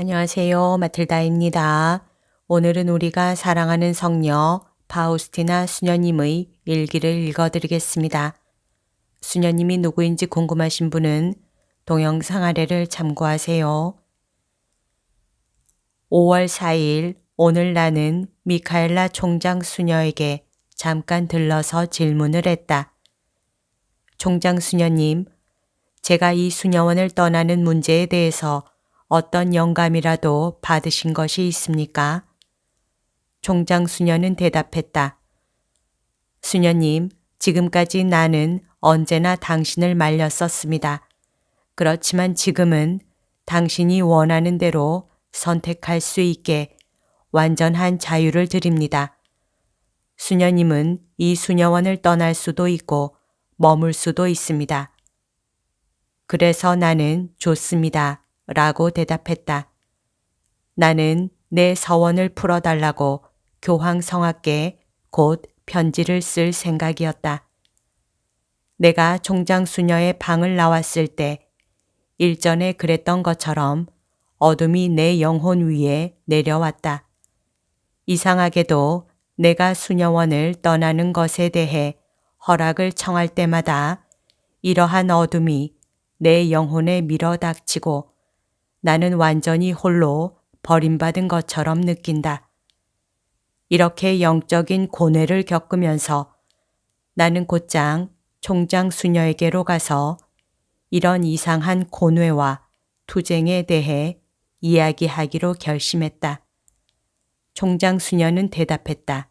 안녕하세요. 마틀다입니다. 오늘은 우리가 사랑하는 성녀 파우스티나 수녀님의 일기를 읽어드리겠습니다. 수녀님이 누구인지 궁금하신 분은 동영상 아래를 참고하세요. 5월 4일 오늘 나는 미카엘라 총장 수녀에게 잠깐 들러서 질문을 했다. 총장 수녀님, 제가 이 수녀원을 떠나는 문제에 대해서 어떤 영감이라도 받으신 것이 있습니까? 총장 수녀는 대답했다. 수녀님, 지금까지 나는 언제나 당신을 말렸었습니다. 그렇지만 지금은 당신이 원하는 대로 선택할 수 있게 완전한 자유를 드립니다. 수녀님은 이 수녀원을 떠날 수도 있고 머물 수도 있습니다. 그래서 나는 좋습니다. 라고 대답했다. 나는 내 서원을 풀어달라고 교황 성악께 곧 편지를 쓸 생각이었다. 내가 총장 수녀의 방을 나왔을 때 일전에 그랬던 것처럼 어둠이 내 영혼 위에 내려왔다. 이상하게도 내가 수녀원을 떠나는 것에 대해 허락을 청할 때마다 이러한 어둠이 내 영혼에 밀어닥치고 나는 완전히 홀로 버림받은 것처럼 느낀다. 이렇게 영적인 고뇌를 겪으면서 나는 곧장 총장 수녀에게로 가서 이런 이상한 고뇌와 투쟁에 대해 이야기하기로 결심했다. 총장 수녀는 대답했다.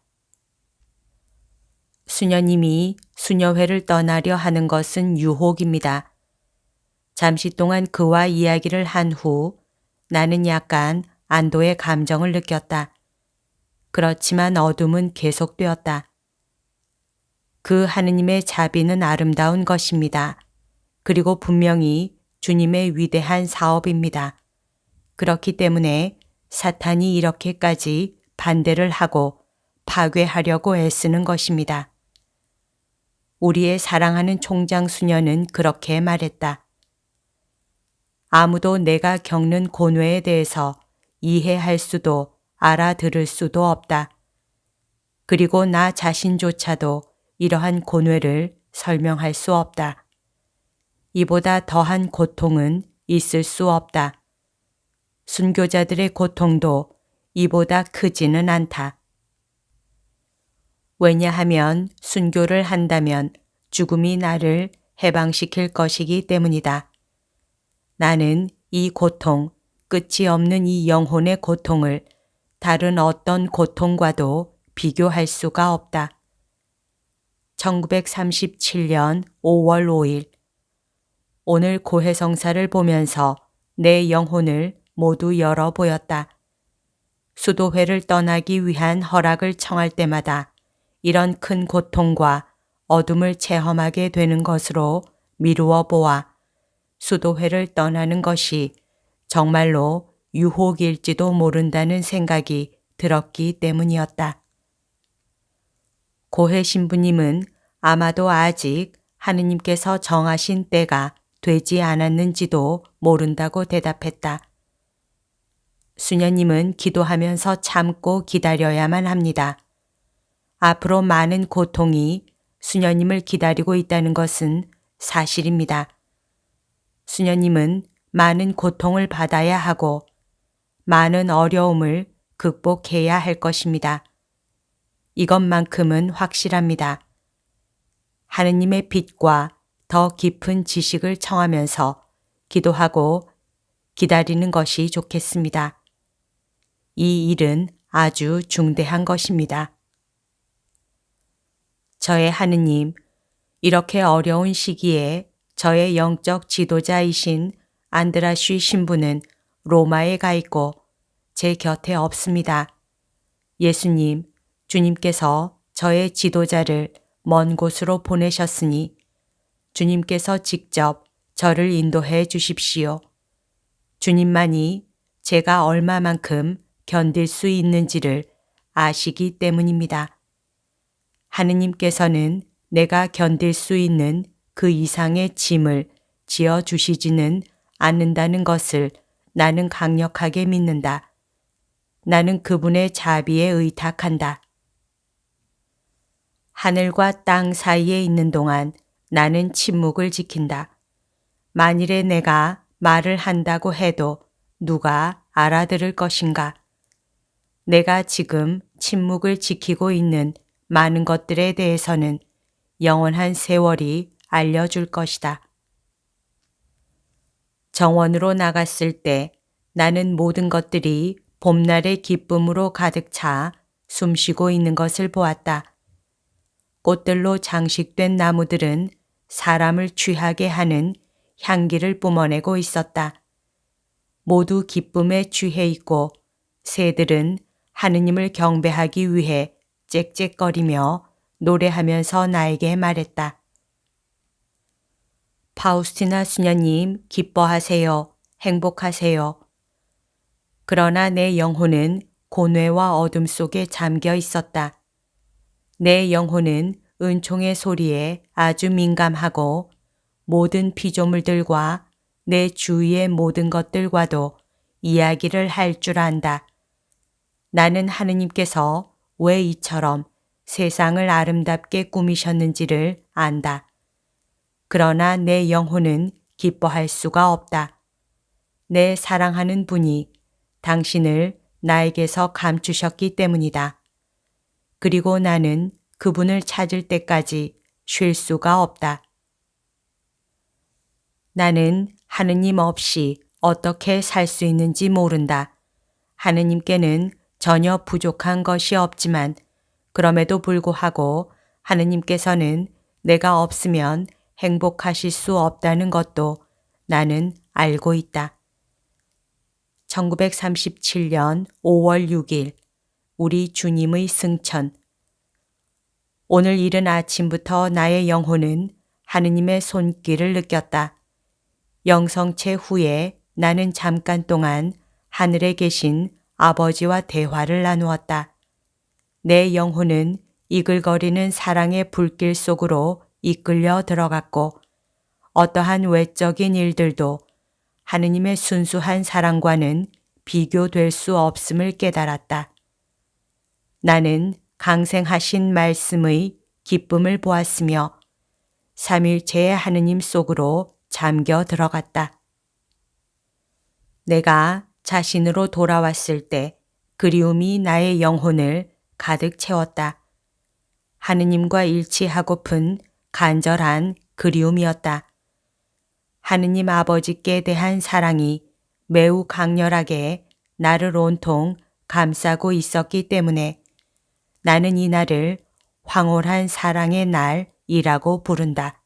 수녀님이 수녀회를 떠나려 하는 것은 유혹입니다. 잠시 동안 그와 이야기를 한 후 나는 약간 안도의 감정을 느꼈다. 그렇지만 어둠은 계속되었다. 그 하느님의 자비는 아름다운 것입니다. 그리고 분명히 주님의 위대한 사업입니다. 그렇기 때문에 사탄이 이렇게까지 반대를 하고 파괴하려고 애쓰는 것입니다. 우리의 사랑하는 총장 수녀는 그렇게 말했다. 아무도 내가 겪는 고뇌에 대해서 이해할 수도 알아들을 수도 없다. 그리고 나 자신조차도 이러한 고뇌를 설명할 수 없다. 이보다 더한 고통은 있을 수 없다. 순교자들의 고통도 이보다 크지는 않다. 왜냐하면 순교를 한다면 죽음이 나를 해방시킬 것이기 때문이다. 나는 이 고통, 끝이 없는 이 영혼의 고통을 다른 어떤 고통과도 비교할 수가 없다. 1937년 5월 5일 오늘 고해성사를 보면서 내 영혼을 모두 열어 보였다. 수도회를 떠나기 위한 허락을 청할 때마다 이런 큰 고통과 어둠을 체험하게 되는 것으로 미루어 보아 수도회를 떠나는 것이 정말로 유혹일지도 모른다는 생각이 들었기 때문이었다. 고해 신부님은 아마도 아직 하느님께서 정하신 때가 되지 않았는지도 모른다고 대답했다. 수녀님은 기도하면서 참고 기다려야만 합니다. 앞으로 많은 고통이 수녀님을 기다리고 있다는 것은 사실입니다. 수녀님은 많은 고통을 받아야 하고 많은 어려움을 극복해야 할 것입니다. 이것만큼은 확실합니다. 하느님의 빛과 더 깊은 지식을 청하면서 기도하고 기다리는 것이 좋겠습니다. 이 일은 아주 중대한 것입니다. 저의 하느님, 이렇게 어려운 시기에 저의 영적 지도자이신 안드라쉬 신부는 로마에 가 있고 제 곁에 없습니다. 예수님, 주님께서 저의 지도자를 먼 곳으로 보내셨으니 주님께서 직접 저를 인도해 주십시오. 주님만이 제가 얼마만큼 견딜 수 있는지를 아시기 때문입니다. 하느님께서는 내가 견딜 수 있는 그 이상의 짐을 지어 주시지는 않는다는 것을 나는 강력하게 믿는다. 나는 그분의 자비에 의탁한다. 하늘과 땅 사이에 있는 동안 나는 침묵을 지킨다. 만일에 내가 말을 한다고 해도 누가 알아들을 것인가? 내가 지금 침묵을 지키고 있는 많은 것들에 대해서는 영원한 세월이 알려줄 것이다. 정원으로 나갔을 때 나는 모든 것들이 봄날의 기쁨으로 가득 차 숨쉬고 있는 것을 보았다. 꽃들로 장식된 나무들은 사람을 취하게 하는 향기를 뿜어내고 있었다. 모두 기쁨에 취해 있고 새들은 하느님을 경배하기 위해 짹짹거리며 노래하면서 나에게 말했다. 파우스티나 수녀님, 기뻐하세요. 행복하세요. 그러나 내 영혼은 고뇌와 어둠 속에 잠겨 있었다. 내 영혼은 은총의 소리에 아주 민감하고 모든 피조물들과 내 주위의 모든 것들과도 이야기를 할 줄 안다. 나는 하느님께서 왜 이처럼 세상을 아름답게 꾸미셨는지를 안다. 그러나 내 영혼은 기뻐할 수가 없다. 내 사랑하는 분이 당신을 나에게서 감추셨기 때문이다. 그리고 나는 그분을 찾을 때까지 쉴 수가 없다. 나는 하느님 없이 어떻게 살 수 있는지 모른다. 하느님께는 전혀 부족한 것이 없지만 그럼에도 불구하고 하느님께서는 내가 없으면 행복하실 수 없다는 것도 나는 알고 있다. 1937년 5월 6일 우리 주님의 승천 오늘 이른 아침부터 나의 영혼은 하느님의 손길을 느꼈다. 영성체 후에 나는 잠깐 동안 하늘에 계신 아버지와 대화를 나누었다. 내 영혼은 이글거리는 사랑의 불길 속으로 이끌려 들어갔고 어떠한 외적인 일들도 하느님의 순수한 사랑과는 비교될 수 없음을 깨달았다. 나는 강생하신 말씀의 기쁨을 보았으며 삼일체의 하느님 속으로 잠겨 들어갔다. 내가 자신으로 돌아왔을 때 그리움이 나의 영혼을 가득 채웠다. 하느님과 일치하고픈 간절한 그리움이었다. 하느님 아버지께 대한 사랑이 매우 강렬하게 나를 온통 감싸고 있었기 때문에 나는 이 날을 황홀한 사랑의 날이라고 부른다.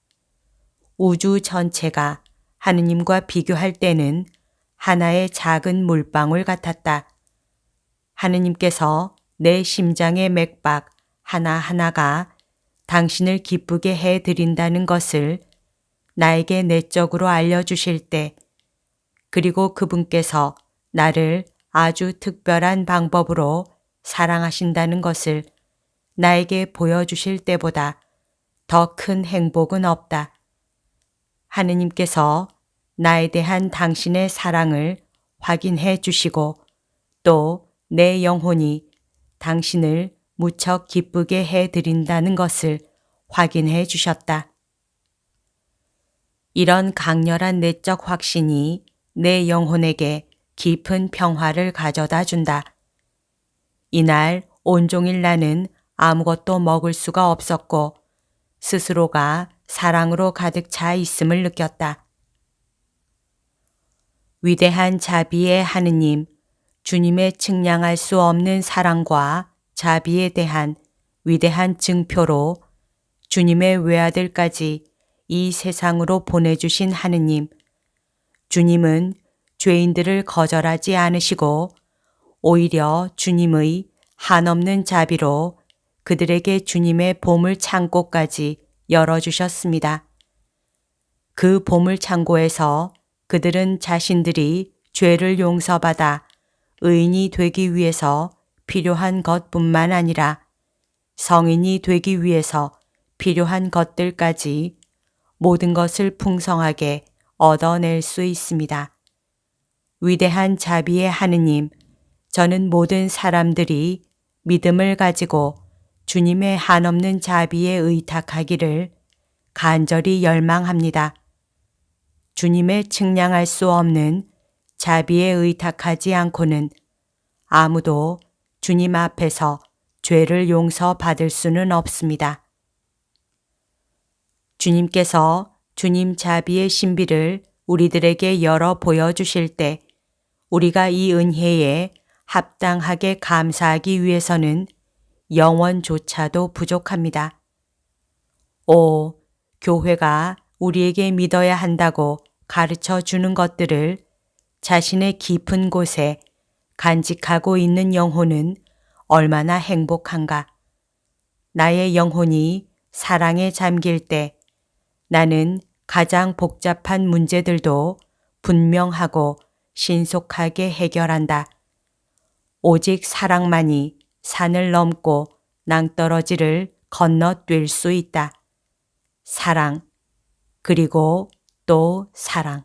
우주 전체가 하느님과 비교할 때는 하나의 작은 물방울 같았다. 하느님께서 내 심장의 맥박 하나하나가 당신을 기쁘게 해 드린다는 것을 나에게 내적으로 알려주실 때, 그리고 그분께서 나를 아주 특별한 방법으로 사랑하신다는 것을 나에게 보여주실 때보다 더 큰 행복은 없다. 하느님께서 나에 대한 당신의 사랑을 확인해 주시고 또 내 영혼이 당신을 무척 기쁘게 해 드린다는 것을 확인해 주셨다. 이런 강렬한 내적 확신이 내 영혼에게 깊은 평화를 가져다 준다. 이날 온종일 나는 아무것도 먹을 수가 없었고 스스로가 사랑으로 가득 차 있음을 느꼈다. 위대한 자비의 하느님, 주님의 측량할 수 없는 사랑과 자비에 대한 위대한 증표로 주님의 외아들까지 이 세상으로 보내주신 하느님, 주님은 죄인들을 거절하지 않으시고 오히려 주님의 한없는 자비로 그들에게 주님의 보물 창고까지 열어주셨습니다. 그 보물 창고에서 그들은 자신들이 죄를 용서받아 의인이 되기 위해서 필요한 것뿐만 아니라 성인이 되기 위해서 필요한 것들까지 모든 것을 풍성하게 얻어낼 수 있습니다. 위대한 자비의 하느님, 저는 모든 사람들이 믿음을 가지고 주님의 한없는 자비에 의탁하기를 간절히 열망합니다. 주님의 측량할 수 없는 자비에 의탁하지 않고는 아무도 주님 앞에서 죄를 용서받을 수는 없습니다. 주님께서 주님 자비의 신비를 우리들에게 열어 보여주실 때 우리가 이 은혜에 합당하게 감사하기 위해서는 영원조차도 부족합니다. 오, 교회가 우리에게 믿어야 한다고 가르쳐 주는 것들을 자신의 깊은 곳에 간직하고 있는 영혼은 얼마나 행복한가. 나의 영혼이 사랑에 잠길 때 나는 가장 복잡한 문제들도 분명하고 신속하게 해결한다. 오직 사랑만이 산을 넘고 낭떠러지를 건너뛸 수 있다. 사랑, 그리고 또 사랑.